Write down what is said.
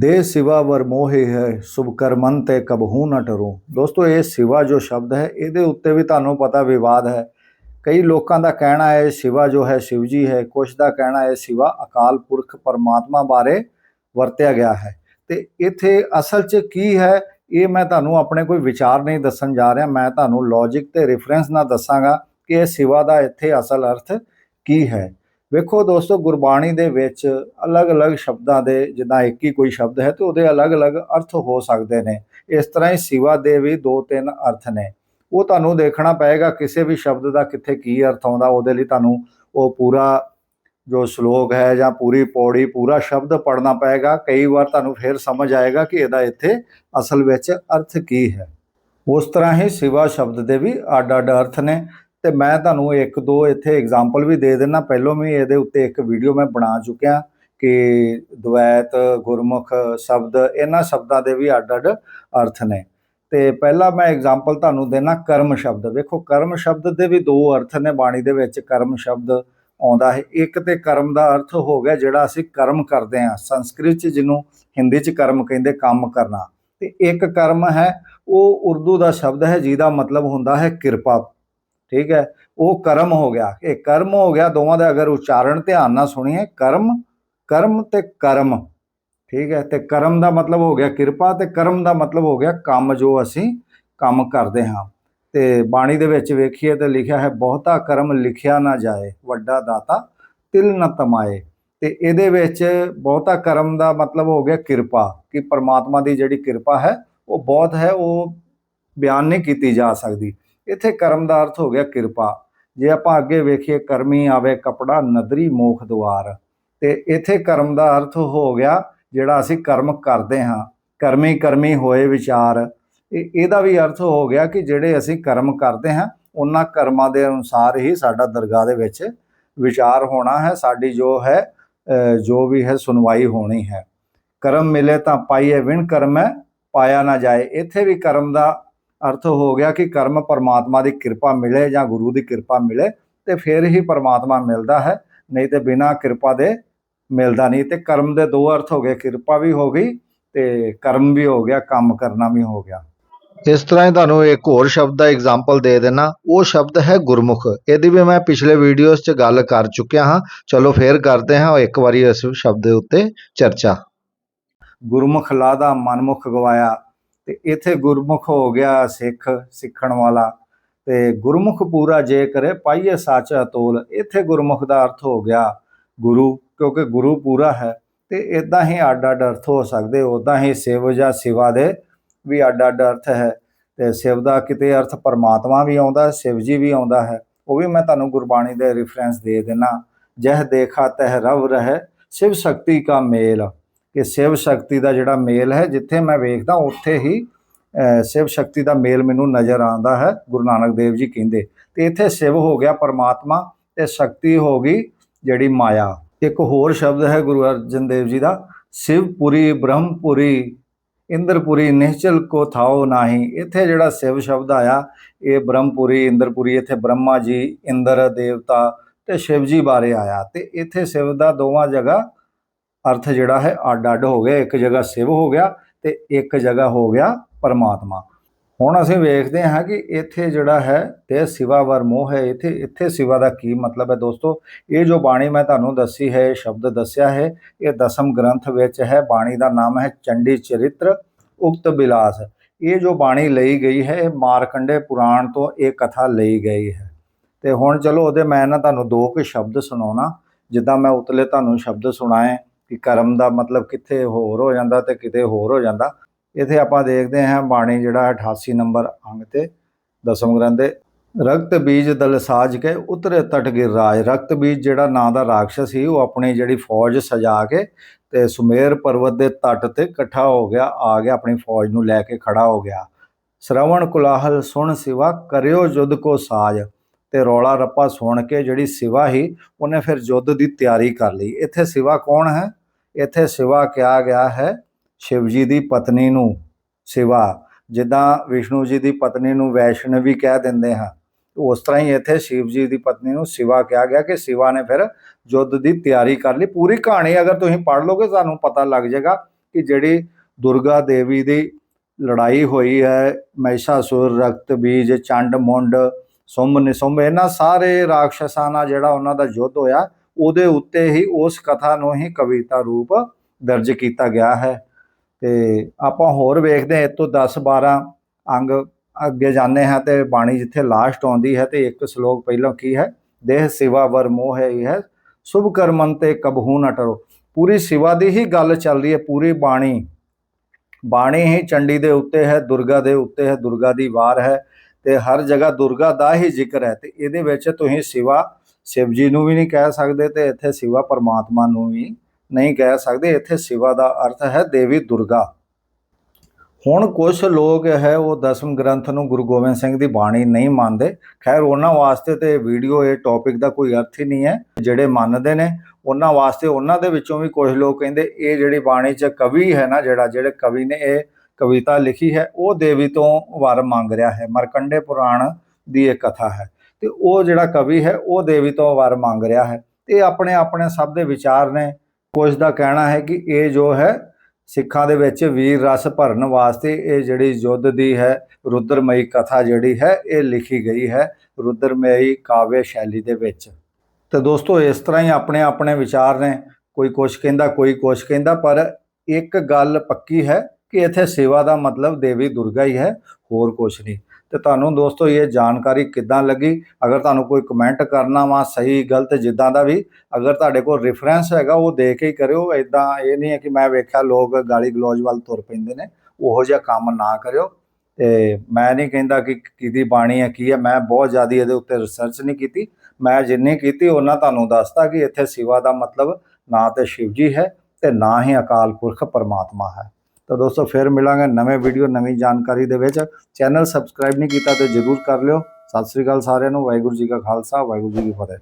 ਦੇ ਸਿਵਾ ਵਰ ਮੋਹਿ ਹੈ, ਸੁਭ ਕਰਮਨ ਤੇ ਕਬਹੂ ਨ ਟਰੂ। ਦੋਸਤੋ, ਇਹ ਸਿਵਾ ਜੋ ਸ਼ਬਦ ਹੈ, ਇਹਦੇ ਉੱਤੇ ਵੀ ਤੁਹਾਨੂੰ ਪਤਾ ਵਿਵਾਦ ਹੈ। ਕਈ ਲੋਕਾਂ ਦਾ ਕਹਿਣਾ ਹੈ, ਸਿਵਾ ਜੋ ਹੈ ਸ਼ਿਵ ਜੀ ਹੈ, ਕੁਛ ਦਾ ਕਹਿਣਾ ਹੈ, ਸਿਵਾ ਅਕਾਲ ਪੁਰਖ ਪਰਮਾਤਮਾ ਬਾਰੇ ਵਰਤਿਆ ਗਿਆ ਹੈ। ਤੇ ਇੱਥੇ ਅਸਲ 'ਚ ਕੀ ਹੈ, ਇਹ ਮੈਂ ਤੁਹਾਨੂੰ ਆਪਣੇ ਕੋਈ ਵਿਚਾਰ ਨਹੀਂ ਦੱਸਣ ਜਾ ਰਿਹਾ, ਮੈਂ ਤੁਹਾਨੂੰ ਲੌਜੀਕ ਤੇ ਰੈਫਰੈਂਸ ਨਾਲ ਦੱਸਾਂਗਾ ਕਿ ਇਹ ਸਿਵਾ ਦਾ ਇੱਥੇ ਅਸਲ ਅਰਥ ਕੀ ਹੈ। ਵੇਖੋ ਦੋਸਤੋ, ਗੁਰਬਾਣੀ ਦੇ ਵਿੱਚ ਅਲੱਗ-ਅਲੱਗ ਸ਼ਬਦਾਂ ਦੇ ਜਿੱਦਾਂ ਇੱਕ ਹੀ ਕੋਈ ਸ਼ਬਦ ਹੈ ਤੇ ਉਹਦੇ ਅਲੱਗ-ਅਲੱਗ ਅਰਥ ਹੋ ਸਕਦੇ ਨੇ। ਇਸ ਤਰ੍ਹਾਂ ਹੀ ਸਿਵਾ ਦੇ ਵੀ ਦੋ ਤਿੰਨ ਅਰਥ ਨੇ। ਉਹ ਤੁਹਾਨੂੰ ਦੇਖਣਾ ਪਏਗਾ ਕਿਸੇ ਵੀ ਸ਼ਬਦ ਦਾ ਕਿੱਥੇ ਕੀ ਅਰਥ ਆਉਂਦਾ, ਉਹਦੇ ਲਈ ਤੁਹਾਨੂੰ ਉਹ ਪੂਰਾ ਜੋ ਸ਼ਲੋਕ ਹੈ ਜਾਂ ਪੂਰੀ ਪੌੜੀ, ਪੂਰਾ ਸ਼ਬਦ ਪੜਨਾ ਪਏਗਾ। ਕਈ ਵਾਰ ਤੁਹਾਨੂੰ ਫਿਰ ਸਮਝ ਆਏਗਾ ਕਿ ਇਹਦਾ ਇੱਥੇ ਅਸਲ ਵਿੱਚ ਅਰਥ ਕੀ ਹੈ। ਉਸ ਤਰ੍ਹਾਂ ਹੀ ਸਿਵਾ ਸ਼ਬਦ ਦੇ ਵੀ ਅੱਡ-ਅੱਡ ਅਰਥ ਨੇ। ਤੇ ਮੈਂ ਤੁਹਾਨੂੰ ਇੱਕ ਦੋ ਇੱਥੇ ਐਗਜ਼ਾਮਪਲ ਵੀ ਦੇ ਦੇਣਾ ਪਹਿਲੋਂ ਵੀ ਇਹਦੇ ਉੱਤੇ ਇੱਕ ਵੀਡੀਓ ਮੈਂ ਬਣਾ ਚੁੱਕਿਆ ਕਿ ਦ્વੈਤ ਗੁਰਮੁਖ, ਸ਼ਬਦ, ਇਹਨਾਂ ਸ਼ਬਦਾਂ ਦੇ ਵੀ ਅੱਡ-ਅੱਡ ਅਰਥ ਨੇ। ਤੇ ਪਹਿਲਾ ਮੈਂ ਐਗਜ਼ਾਮਪਲ ਤੁਹਾਨੂੰ ਦੇਣਾ ਕਰਮ ਸ਼ਬਦ। ਵੇਖੋ, ਕਰਮ ਸ਼ਬਦ ਦੇ ਵੀ ਦੋ ਅਰਥ ਨੇ ਬਾਣੀ ਦੇ ਵਿੱਚ। ਕਰਮ ਸ਼ਬਦ ਆਉਂਦਾ ਹੈ। ਇੱਕ ਤੇ ਕਰਮ ਦਾ ਅਰਥ ਹੋ ਗਿਆ ਜਿਹੜਾ ਅਸੀਂ ਕਰਮ ਕਰਦੇ ਹਾਂ। ਸੰਸਕ੍ਰਿਤ ਚ ਜਿਹਨੂੰ ਹਿੰਦੀ ਚ ਕਰਮ ਕਹਿੰਦੇ ਕੰਮ ਕਰਨਾ। ਤੇ ਇੱਕ ਕਰਮ ਹੈ, ਉਹ ਉਰਦੂ ਦਾ ਸ਼ਬਦ ਹੈ ਜਿਹਦਾ ਮਤਲਬ ਹੁੰਦਾ ਹੈ ਕਿਰਪਾ। ਠੀਕ ਹੈ, ਉਹ ਕਰਮ ਹੋ ਗਿਆ। ਇਹ ਕਰਮ ਹੋ ਗਿਆ, ਦੋਵਾਂ ਦਾ ਅਗਰ ਉਚਾਰਨ ਧਿਆਨ ਨਾਲ ਸੁਣੀਏ, ਕਰਮ ਕਰਮ ਤੇ ਕਰਮ, ਠੀਕ ਹੈ, ਤੇ ਕਰਮ ਦਾ ਮਤਲਬ ਹੋ ਗਿਆ ਕਿਰਪਾ ਤੇ ਕਰਮ ਦਾ ਮਤਲਬ ਹੋ ਗਿਆ ਕੰਮ ਜੋ ਅਸੀਂ ਕੰਮ ਕਰਦੇ ਹਾਂ। ਤੇ ਬਾਣੀ ਦੇ ਵਿੱਚ ਵੇਖੀਏ ਤੇ ਲਿਖਿਆ ਹੈ, ਬਹੁਤਾ ਕਰਮ ਲਿਖਿਆ ਨਾ ਜਾਏ, ਵੱਡਾ ਦਾਤਾ ਤਿਲ ਨਾ ਤਮਾਏ। ਤੇ ਇਹਦੇ ਵਿੱਚ ਬਹੁਤਾ ਕਰਮ ਦਾ ਮਤਲਬ ਹੋ ਗਿਆ ਕਿਰਪਾ, ਕਿ ਪਰਮਾਤਮਾ ਦੀ ਜਿਹੜੀ ਕਿਰਪਾ ਹੈ, ਉਹ ਬਹੁਤ ਹੈ, ਉਹ ਬਿਆਨ ਨਹੀਂ ਕੀਤੀ ਜਾ ਸਕਦੀ। ਇੱਥੇ ਕਰਮ ਦਾ ਅਰਥ ਹੋ ਗਿਆ ਕਿਰਪਾ। ਜੇ ਆਪਾਂ ਅੱਗੇ ਵੇਖੀਏ, ਕਰਮੀ ਆਵੇ ਕਪੜਾ, ਨਦਰੀ ਮੋਖ ਦੁਆਰ। ਤੇ ਇੱਥੇ ਕਰਮ ਦਾ ਅਰਥ ਹੋ ਗਿਆ ਜਿਹੜਾ ਅਸੀਂ ਕਰਮ ਕਰਦੇ ਹਾਂ। ਕਰਮੀ ਕਰਮੀ ਹੋਏ ਵਿਚਾਰ। ਇਹ, ਇਹਦਾ ਵੀ ਅਰਥ ਹੋ ਗਿਆ ਕਿ ਜਿਹੜੇ ਅਸੀਂ ਕਰਮ ਕਰਦੇ ਹਾਂ, ਉਹਨਾਂ ਕਰਮਾਂ ਦੇ ਅਨੁਸਾਰ ਹੀ ਸਾਡਾ ਦਰਗਾਹ ਦੇ ਵਿੱਚ ਵਿਚਾਰ ਹੋਣਾ ਹੈ। ਸਾਡੀ ਜੋ ਹੈ ਜੋ ਵੀ ਹੈ, ਸੁਣਵਾਈ ਹੋਣੀ ਹੈ। ਕਰਮ ਮਿਲੇ ਤਾਂ ਪਾਈਏ ਵਿਣ ਕਰਮ ਹੈ, ਪਾਇਆ ਨਾ ਜਾਏ। ਇੱਥੇ ਵੀ ਕਰਮ ਦਾ ਅਰਥ ਹੋ ਗਿਆ ਕਿ ਕਰਮ ਪਰਮਾਤਮਾ ਦੀ ਕਿਰਪਾ ਮਿਲੇ ਜਾਂ ਗੁਰੂ ਦੀ ਕਿਰਪਾ ਮਿਲੇ ਤੇ ਫਿਰ ਹੀ ਪਰਮਾਤਮਾ ਮਿਲਦਾ ਹੈ, ਨਹੀਂ ਤੇ ਬਿਨਾਂ ਕਿਰਪਾ ਦੇ ਮਿਲਦਾ ਨਹੀਂ। ਤੇ ਕਰਮ ਦੇ ਦੋ ਅਰਥ ਹੋ ਗਏ, ਕਿਰਪਾ ਵੀ ਹੋ ਗਈ ਤੇ ਕਰਮ ਵੀ ਹੋ ਗਿਆ, ਕੰਮ ਕਰਨਾ ਵੀ ਹੋ ਗਿਆ। ਇਸ ਤਰ੍ਹਾਂ ਹੀ ਤੁਹਾਨੂੰ ਇੱਕ ਹੋਰ ਸ਼ਬਦ ਦਾ ਐਗਜ਼ਾਮਪਲ ਦੇ ਦੇਣਾ। ਉਹ ਸ਼ਬਦ ਹੈ ਗੁਰਮੁਖ। ਇਹਦੀ ਵੀ ਮੈਂ ਪਿਛਲੇ ਵੀਡੀਓਜ਼ 'ਚ ਗੱਲ ਕਰ ਚੁੱਕਿਆ ਹਾਂ। ਚਲੋ ਫੇਰ ਕਰਦੇ ਹਾਂ, ਇੱਕ ਵਾਰੀ ਇਸ ਸ਼ਬਦ ਦੇ ਉੱਤੇ ਚਰਚਾ। ਗੁਰਮੁਖ ਲਾਦਾ ਮਨਮੁਖ ਗਵਾਇਆ। ਤੇ ਇੱਥੇ ਗੁਰਮੁਖ ਹੋ ਗਿਆ ਸਿੱਖ, ਸਿੱਖਣ ਵਾਲਾ। ਤੇ ਗੁਰਮੁਖ ਪੂਰਾ ਜੇ ਕਰੇ, ਪਾਈਏ ਸਾਚਾ ਤੋਲ ਇੱਥੇ ਗੁਰਮੁਖ ਦਾ ਅਰਥ ਹੋ ਗਿਆ ਗੁਰੂ, ਕਿਉਂਕਿ ਗੁਰੂ ਪੂਰਾ ਹੈ। ਤੇ ਇਦਾਂ ਹੀ ਅੱਡ-ਅੱਡ ਅਰਥ ਹੋ ਸਕਦੇ ਉਦਾਂ ਹੀ ਸਿਵ ਜਾਂ ਸਿਵਾ ਦੇ ਵੀ ਅੱਡ-ਅੱਡ ਅਰਥ ਹੈ। ਤੇ ਸਿਵ ਦਾ ਕਿਤੇ ਅਰਥ ਪਰਮਾਤਮਾ ਵੀ ਆਉਂਦਾ, ਸਿਵ ਜੀ ਵੀ ਆਉਂਦਾ ਹੈ। ਉਹ ਵੀ ਮੈਂ ਤੁਹਾਨੂੰ ਗੁਰਬਾਣੀ ਦੇ ਰੈਫਰੈਂਸ ਦੇ ਦੇਣਾ ਜਹ ਦੇਖਾ ਤਹ ਰਵ ਰਹਿ, ਸਿਵ ਸ਼ਕਤੀ ਕਾ ਮੇਲ। ਕਿ ਸਿਵ ਸ਼ਕਤੀ ਦਾ ਜਿਹੜਾ ਮੇਲ ਹੈ, ਜਿੱਥੇ ਮੈਂ ਵੇਖਦਾ, ਉੱਥੇ ਹੀ ਸਿਵ ਸ਼ਕਤੀ ਦਾ ਮੇਲ ਮੈਨੂੰ ਨਜ਼ਰ ਆਉਂਦਾ ਹੈ, ਗੁਰੂ ਨਾਨਕ ਦੇਵ ਜੀ ਕਹਿੰਦੇ। ਤੇ ਇੱਥੇ ਸਿਵ ਹੋ ਗਿਆ ਪਰਮਾਤਮਾ ਤੇ ਸ਼ਕਤੀ ਹੋ ਗਈ ਜਿਹੜੀ ਮਾਇਆ। ਇੱਕ ਹੋਰ ਸ਼ਬਦ ਹੈ ਗੁਰੂ ਅਰਜਨ ਦੇਵ ਜੀ ਦਾ ਸਿਵਪੁਰੀ ਬ੍ਰਹਮਪੁਰੀ ਇੰਦਰਪੁਰੀ ਨਿਹਚਲ ਕੋ ਥਾਓ ਨਾਹੀ। ਇੱਥੇ ਜਿਹੜਾ ਸਿਵ ਸ਼ਬਦ ਆਇਆ, ਇਹ ਬ੍ਰਹਮਪੁਰੀ ਇੰਦਰਪੁਰੀ ਇੱਥੇ ਬ੍ਰਹਮਾ ਜੀ, ਇੰਦਰ ਦੇਵਤਾ ਤੇ ਸ਼ਿਵ ਜੀ ਬਾਰੇ ਆਇਆ। ਤੇ ਇੱਥੇ ਸਿਵ ਦਾ ਦੋਵਾਂ ਜਗ੍ਹਾ ਅਰਥ ਜਿਹੜਾ ਹੈ ਅੱਡ ਅੱਡ ਹੋ ਗਿਆ, ਇੱਕ ਜਗ੍ਹਾ ਸਿਵ ਹੋ ਗਿਆ ਤੇ ਇੱਕ ਜਗ੍ਹਾ ਹੋ ਗਿਆ ਪਰਮਾਤਮਾ। ਹੁਣ ਅਸੀਂ ਵੇਖਦੇ ਹਾਂ ਕਿ ਇੱਥੇ ਜਿਹੜਾ ਹੈ ਤੇ ਸਿਵਾ ਵਰ ਮੋਹ ਹੈ, ਇੱਥੇ ਇੱਥੇ ਸਿਵਾ ਦਾ ਕੀ ਮਤਲਬ ਹੈ ਦੋਸਤੋ? ਇਹ ਜੋ ਬਾਣੀ ਮੈਂ ਤੁਹਾਨੂੰ ਦੱਸੀ ਹੈ, ਇਹ ਸ਼ਬਦ ਦੱਸਿਆ ਹੈ, ਇਹ ਦਸਮ ਗ੍ਰੰਥ ਵਿੱਚ ਹੈ, ਬਾਣੀ ਦਾ ਨਾਮ ਹੈ ਚੰਡੀ ਚਰਿਤ੍ਰ ਉਕਤ ਬਿਲਾਸ। ਇਹ ਜੋ ਬਾਣੀ ਲਈ ਗਈ ਹੈ, ਇਹ ਮਾਰਕੰਡੇ ਪੁਰਾਣ ਤੋਂ ਇਹ ਕਥਾ ਲਈ ਗਈ ਹੈ। ਤੇ ਹੁਣ ਚਲੋ ਉਹਦੇ ਮੈਂ ਨਾ ਤੁਹਾਨੂੰ ਦੋ ਕੁ ਸ਼ਬਦ ਸੁਣਾਉਣਾ। ਜਿੱਦਾਂ ਮੈਂ ਉਤਲੇ ਤੁਹਾਨੂੰ ਸ਼ਬਦ ਸੁਣਾਏ ਕਿ ਕਰਮ ਦਾ ਮਤਲਬ ਕਿੱਥੇ ਹੋਰ ਹੋ ਜਾਂਦਾ ਤੇ ਕਿਤੇ ਹੋਰ ਹੋ ਜਾਂਦਾ। ਇਥੇ ਆਪਾਂ ਦੇਖਦੇ ਹਾਂ ਬਾਣੀ ਜਿਹੜਾ 88 ਨੰਬਰ ਅੰਗ ਤੇ ਦਸਮ ਗ੍ਰੰਥ ਦੇ ਰਕਤ ਬੀਜ ਦਲ ਸਾਜ ਕੇ ਉਤਰੇ ਤਟ ਗਿਰ ਰਾਜ। ਰਕਤ ਬੀਜ ਜਿਹੜਾ ਨਾਂ ਦਾ ਰਾਖਸ਼ ਸੀ, ਉਹ ਆਪਣੀ ਜਿਹੜੀ ਫੌਜ ਸਜਾ ਕੇ ਤੇ ਸੁਮੇਰ ਪਰਬਤ ਦੇ ਤਟ ਤੇ ਇਕੱਠਾ ਹੋ ਗਿਆ, ਆ ਗਿਆ ਆਪਣੀ ਫੌਜ ਨੂੰ ਲੈ ਕੇ ਖੜਾ ਹੋ ਗਿਆ। ਸ਼ਰਵਣ ਕੁਲਾਹਲ ਸੁਣ ਸਿਵਾ, ਕਰਿਓ ਜੁਦ ਕੋ ਸਾਜ। ਤੇ ਰੌਲਾ ਰੱਪਾ ਸੁਣ ਕੇ ਜਿਹੜੀ ਸਿਵਾ ਹੀ ਉਹਨੇ ਫਿਰ ਜੁੱਧ ਦੀ ਤਿਆਰੀ ਕਰ ਲਈ। ਇੱਥੇ ਸਿਵਾ ਕੌਣ ਹੈ? ਇੱਥੇ ਸਿਵਾ ਕਿਹਾ ਗਿਆ ਹੈ, ਸ਼ਿਵ ਜੀ ਦੀ ਪਤਨੀ ਨੂੰ ਸਿਵਾ। ਜਿੱਦਾਂ ਵਿਸ਼ਨੂੰ ਜੀ ਦੀ ਪਤਨੀ ਨੂੰ ਵੈਸ਼ਨਵੀ ਕਹਿ ਦਿੰਦੇ ਹਾਂ, ਉਸ ਤਰ੍ਹਾਂ ਹੀ ਇੱਥੇ ਸ਼ਿਵ ਜੀ ਦੀ ਪਤਨੀ ਨੂੰ ਸਿਵਾ ਕਿਹਾ ਗਿਆ ਕਿ ਸਿਵਾ ਨੇ ਫਿਰ ਯੁੱਧ ਦੀ ਤਿਆਰੀ ਕਰ ਲਈ। ਪੂਰੀ ਕਹਾਣੀ ਅਗਰ ਤੁਸੀਂ ਪੜ੍ਹ ਲੋਗੇ ਤੁਹਾਨੂੰ ਪਤਾ ਲੱਗ ਜਾਏਗਾ ਕਿ ਜਿਹੜੀ ਦੁਰਗਾ ਦੇਵੀ ਦੀ ਲੜਾਈ ਹੋਈ ਹੈ, ਮਹਿਸ਼ਾਸੁਰ, ਰਕਤ ਬੀਜ, ਚੰਡ ਮੁੰਡ ਸੁੰਭ ਨਿਸੁੰਭ ਇਹਨਾਂ ਸਾਰੇ ਰਾਖਸ਼ਾਂ ਨਾਲ ਜਿਹੜਾ ਉਹਨਾਂ ਦਾ ਯੁੱਧ ਹੋਇਆ ਉਹਦੇ ਉੱਤੇ ਹੀ ਉਸ ਕਥਾ ਨੂੰ ਹੀ ਕਵਿਤਾ ਰੂਪ ਦਰਜ ਕੀਤਾ ਗਿਆ ਹੈ। ਤੇ ਆਪਾਂ ਹੋਰ ਵੇਖਦੇ ਹਾਂ, ਇਹ ਤੋਂ 10 12 ਅੰਗ ਅੱਗੇ ਜਾਂਦੇ ਹਾਂ ਤੇ ਬਾਣੀ ਜਿੱਥੇ ਲਾਸਟ ਆਉਂਦੀ ਹੈ ਤੇ ਇੱਕ ਸ਼ਲੋਕ ਪਹਿਲਾਂ ਕੀ ਹੈ? ਦੇਹ ਸਿਵਾ ਵਰ ਮੋਹ ਹੈ ਇਹ ਹੈ, ਸ਼ੁਭ ਕਰਮਨ ਤੇ ਕਬਹੂ ਨਾ ਟਰੋ। ਪੂਰੀ ਸਿਵਾ ਦੀ ਹੀ ਗੱਲ ਚੱਲ ਰਹੀ ਹੈ, ਪੂਰੀ ਬਾਣੀ। ਬਾਣੀ ਹੀ ਚੰਡੀ ਦੇ ਉੱਤੇ ਹੈ, ਦੁਰਗਾ ਦੇ ਉੱਤੇ ਹੈ, ਦੁਰਗਾ ਦੀ ਵਾਰ ਹੈ ਤੇ ਹਰ ਜਗ੍ਹਾ ਦੁਰਗਾ ਦਾ ਹੀ ਜ਼ਿਕਰ ਹੈ ਤੇ ਇਹਦੇ ਵਿੱਚ ਤੁਸੀਂ ਸਿਵਾ ਸ਼ਿਵ ਜੀ ਨੂੰ ਵੀ ਨਹੀਂ ਕਹਿ ਸਕਦੇ ਤੇ ਇੱਥੇ ਸਿਵਾ ਪਰਮਾਤਮਾ ਨੂੰ ਵੀ ਨਹੀਂ ਕਹਿ ਸਕਦੇ। ਇੱਥੇ ਸਿਵਾ ਦਾ ਅਰਥ ਹੈ ਦੇਵੀ ਦੁਰਗਾ। ਹੁਣ ਕੁਝ ਲੋਕ ਹੈ ਉਹ ਦਸਮ ਗ੍ਰੰਥ ਨੂੰ ਗੁਰੂ ਗੋਬਿੰਦ ਸਿੰਘ ਦੀ ਬਾਣੀ ਨਹੀਂ ਮੰਨਦੇ। ਖੈਰ, ਉਹਨਾਂ ਵਾਸਤੇ ਤੇ ਵੀਡੀਓ ਇਹ ਟੌਪਿਕ ਦਾ ਕੋਈ ਅਰਥ ਹੀ ਨਹੀਂ ਹੈ। ਜਿਹੜੇ ਮੰਨਦੇ ਨੇ, ਉਹਨਾਂ ਵਾਸਤੇ ਉਹਨਾਂ ਦੇ ਵਿੱਚੋਂ ਵੀ ਕੁਝ ਲੋਕ ਕਹਿੰਦੇ, ਇਹ ਜਿਹੜੀ ਬਾਣੀ 'ਚ ਕਵੀ ਹੈ ਨਾ ਜਿਹੜਾ, ਜਿਹੜੇ ਕਵੀ ਨੇ ਇਹ ਕਵਿਤਾ ਲਿਖੀ ਹੈ, ਉਹ ਦੇਵੀ ਤੋਂ ਵਰ ਮੰਗ ਰਿਹਾ ਹੈ। ਮਰਕੰਡੇ ਪੁਰਾਣ ਦੀ ਇਹ ਕਥਾ ਹੈ। ਤੇ ਉਹ ਜਿਹੜਾ ਕਵੀ ਹੈ, ਉਹ ਦੇਵੀ ਤੋਂ ਵਰ ਮੰਗ ਰਿਹਾ ਹੈ। ਇਹ ਆਪਣੇ ਆਪਣੇ ਸਭ ਦੇ ਵਿਚਾਰ ਨੇ ਕੁਝ ਦਾ ਕਹਿਣਾ ਹੈ ਕਿ ਇਹ ਜੋ ਹੈ, ਸਿੱਖਾਂ ਦੇ ਵਿੱਚ ਵੀਰ ਰਸ ਭਰਨ ਵਾਸਤੇ ਇਹ ਜਿਹੜੀ ਯੁੱਧ ਦੀ ਹੈ, ਰੁਦਰਮਈ ਕਥਾ ਜਿਹੜੀ ਹੈ, ਇਹ ਲਿਖੀ ਗਈ ਹੈ, ਰੁਦਰਮਈ ਕਾਵਿ ਸ਼ੈਲੀ ਦੇ ਵਿੱਚ। ਤੇ ਦੋਸਤੋ, ਇਸ ਤਰ੍ਹਾਂ ਹੀ ਆਪਣੇ ਆਪਣੇ ਵਿਚਾਰ ਨੇ, ਕੋਈ ਕੁਛ ਕਹਿੰਦਾ, ਕੋਈ ਕੁਛ ਕਹਿੰਦਾ, ਪਰ ਇੱਕ ਗੱਲ ਪੱਕੀ ਹੈ ਕਿ ਇੱਥੇ ਸੇਵਾ ਦਾ ਮਤਲਬ ਦੇਵੀ ਦੁਰਗਾ ਹੀ ਹੈ, ਹੋਰ ਕੁਛ ਨਹੀਂ। ਤੇ ਤੁਹਾਨੂੰ ਦੋਸਤੋ ਇਹ ਜਾਣਕਾਰੀ ਕਿੱਦਾਂ ਲੱਗੀ? ਅਗਰ ਤੁਹਾਨੂੰ ਕੋਈ ਕਮੈਂਟ ਕਰਨਾ ਵਾ ਸਹੀ, ਗਲਤ ਜਿੱਦਾਂ ਦਾ ਵੀ, ਅਗਰ ਤੁਹਾਡੇ ਕੋਲ ਰੈਫਰੈਂਸ ਹੈਗਾ, ਉਹ ਦੇ ਕੇ ਹੀ ਕਰਿਓ। ਇਦਾਂ ਇਹ ਨਹੀਂ ਹੈ ਕਿ ਮੈਂ ਵੇਖਿਆ ਲੋਕ ਗਾਲੀ ਗਲੋਚ ਵੱਲ ਤੁਰ ਪੈਂਦੇ ਨੇ, ਉਹੋ ਜਿਹਾ ਕੰਮ ਨਾ ਕਰਿਓ। ਤੇ ਮੈਂ ਨਹੀਂ ਕਹਿੰਦਾ ਕਿ ਕਿਹਦੀ ਬਾਣੀ ਹੈ, ਕੀ ਹੈ, ਮੈਂ ਬਹੁਤ ਜ਼ਿਆਦਾ ਇਹਦੇ ਉੱਤੇ ਰਿਸਰਚ ਨਹੀਂ ਕੀਤੀ। ਮੈਂ ਜਿੰਨੀ ਕੀਤੀ, ਉਹਨਾਂ ਤੁਹਾਨੂੰ ਦੱਸਤਾ ਕਿ ਇੱਥੇ ਸਿਵਾ ਦਾ ਮਤਲਬ ਨਾ ਤੇ ਸ਼ਿਵ ਜੀ ਹੈ ਤੇ ਨਾ ਹੀ ਅਕਾਲ ਪੁਰਖ ਪਰਮਾਤਮਾ ਹੈ। ਤਾਂ ਦੋਸਤੋ ਫਿਰ ਮਿਲਾਂਗੇ ਨਵੇਂ ਵੀਡੀਓ, ਨਵੀਂ ਜਾਣਕਾਰੀ ਦੇ ਵਿੱਚ। ਚੈਨਲ ਸਬਸਕ੍ਰਾਈਬ ਨਹੀਂ ਕੀਤਾ ਤੇ ਜਰੂਰ ਕਰ ਲਿਓ। ਸਤਿ ਸ੍ਰੀ ਅਕਾਲ ਸਾਰਿਆਂ ਨੂੰ। ਵਾਹਿਗੁਰੂ ਜੀ ਕਾ ਖਾਲਸਾ, ਵਾਹਿਗੁਰੂ ਜੀ ਕੀ ਫਤਿਹ।